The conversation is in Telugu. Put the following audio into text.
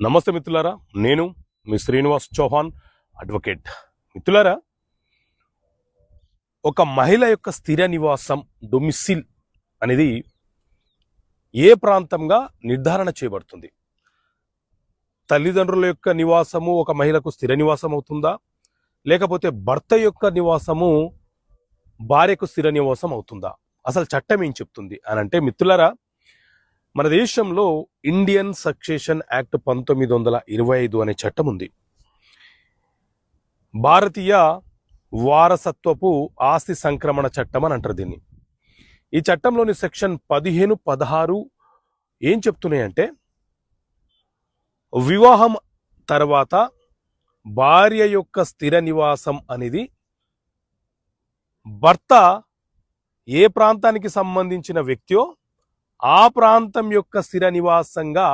నమస్తే మిత్రులారా నేను మీ శ్రీనివాస్ చౌహాన్ అడ్వకేట్ మిత్రులారా ఒక మహిళ యొక్క స్థిర నివాసం డొమిసిల్ అనేది ఏ ప్రాంతంగా నిర్ధారణ చేయబడుతుంది? తల్లిదండ్రుల యొక్క నివాసము ఒక మహిళకు స్థిర నివాసం అవుతుందా? లేకపోతే భర్త యొక్క నివాసము భార్యకు స్థిర నివాసం అవుతుందా? అసలు చట్టం ఏం చెప్తుంది? అని అంటే మిత్రులారా మన దేశంలో ఇండియన్ సక్సేషన్ యాక్ట్ పంతొమ్మిది వందల ఇరవై ఐదు అనే చట్టం ఉంది. భారతీయ వారసత్వపు ఆస్తి సంక్రమణ చట్టం అని అంటారు దీన్ని. ఈ చట్టంలోని సెక్షన్ పదిహేను పదహారు ఏం చెప్తున్నాయంటే వివాహం తర్వాత భార్య యొక్క స్థిర నివాసం అనేది భర్త ఏ ప్రాంతానికి సంబంధించిన వ్యక్తియో ఆ ప్రాంతం యొక్క స్థిర నివాసంగా